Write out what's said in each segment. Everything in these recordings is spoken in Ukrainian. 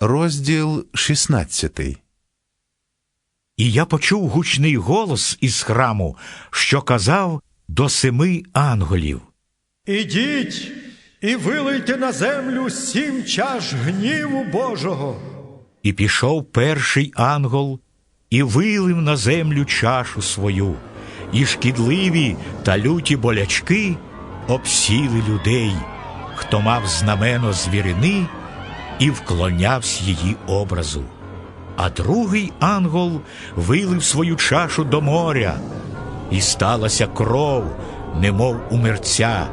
Розділ 16 І я почув гучний голос із храму, що казав до семи анголів. Ідіть і вилийте на землю сім чаш гніву Божого. І пішов перший ангел і вилив на землю чашу свою, і шкідливі та люті болячки обсіли людей, хто мав знамено звірини і вклонявся її образу. А другий ангел вилив свою чашу до моря, і сталася кров, немов у мерця,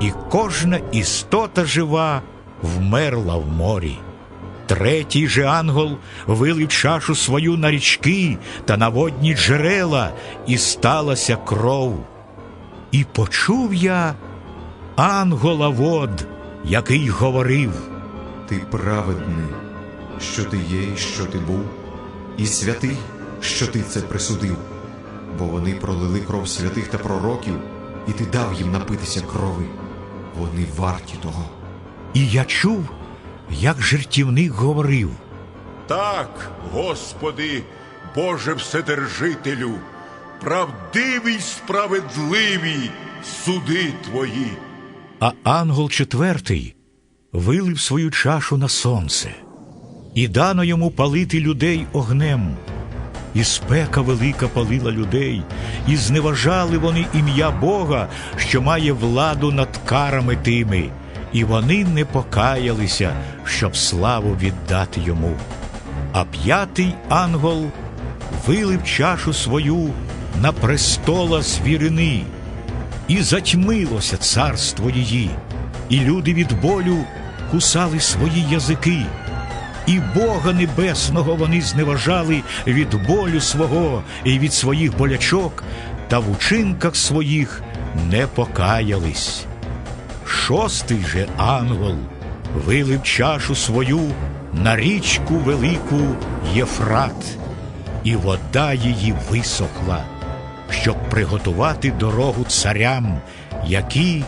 і кожна істота жива вмерла в морі. Третій же ангел вилив чашу свою на річки та на водні джерела, і сталася кров. І почув я ангола вод, який говорив. Ти праведний, що ти є і що ти був, і святий, що ти це присудив, бо вони пролили кров святих та пророків, і ти дав їм напитися крови. Вони варті того. І я чув, як жертівник говорив. Так, Господи, Боже Вседержителю, правдиві й справедливі суди Твої. А ангел четвертий вилив свою чашу на сонце, і дано йому палити людей огнем. І спека велика палила людей, і зневажали вони ім'я Бога, що має владу над карами тими, і вони не покаялися, щоб славу віддати йому. А п'ятий ангел вилив чашу свою на престола звірини, і затьмилося царство її, і люди від болю кусали свої язики, і Бога Небесного вони зневажали від болю свого і від своїх болячок, та в учинках своїх не покаялись. Шостий же ангел вилив чашу свою на річку велику Єфрат, і вода її висохла, щоб приготувати дорогу царям, які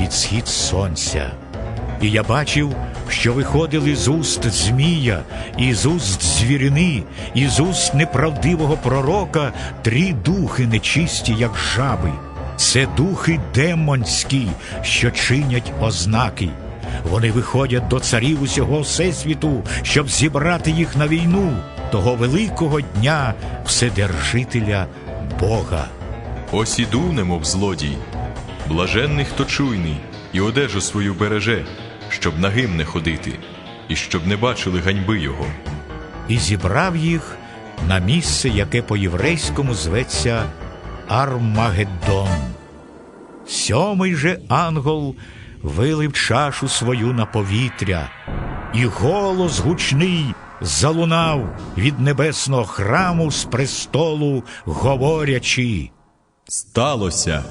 від схід сонця. І я бачив, що виходили з уст Змія, і з уст звірини, і з уст неправдивого пророка три духи нечисті, як жаби. Це духи демонські, що чинять ознаки. Вони виходять до царів усього всесвіту, щоб зібрати їх на війну, того великого дня Вседержителя Бога. Ось іду, немов злодій. Блаженний, хто чуйний, і одежу свою береже, щоб нагим не ходити, і щоб не бачили ганьби його. і зібрав їх на місце, яке по-єврейському зветься Армагеддон. Сьомий же ангел вилив чашу свою на повітря, і голос гучний залунав від небесного храму з престолу, говорячи. Сталося.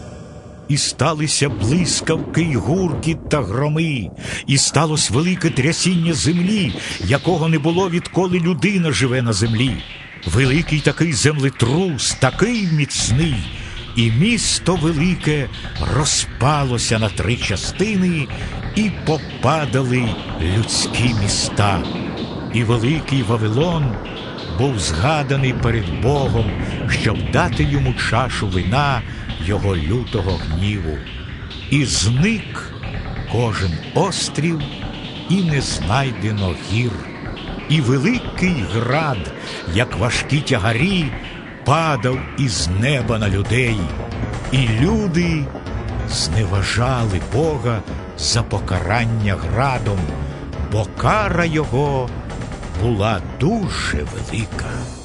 І сталися блискавки, й гуркіт та громи, і сталося велике трясіння землі, якого не було, відколи людина живе на землі. Великий такий землетрус, такий міцний, і місто велике розпалося на три частини, і попадали людські міста. І великий Вавилон був згаданий перед Богом, щоб дати йому чашу вина його лютого гніву. І зник кожен острів, і не знайдено гір, і великий град, як важкі тягарі, падав із неба на людей, і люди зневажали Бога за покарання градом, бо кара його була дуже велика.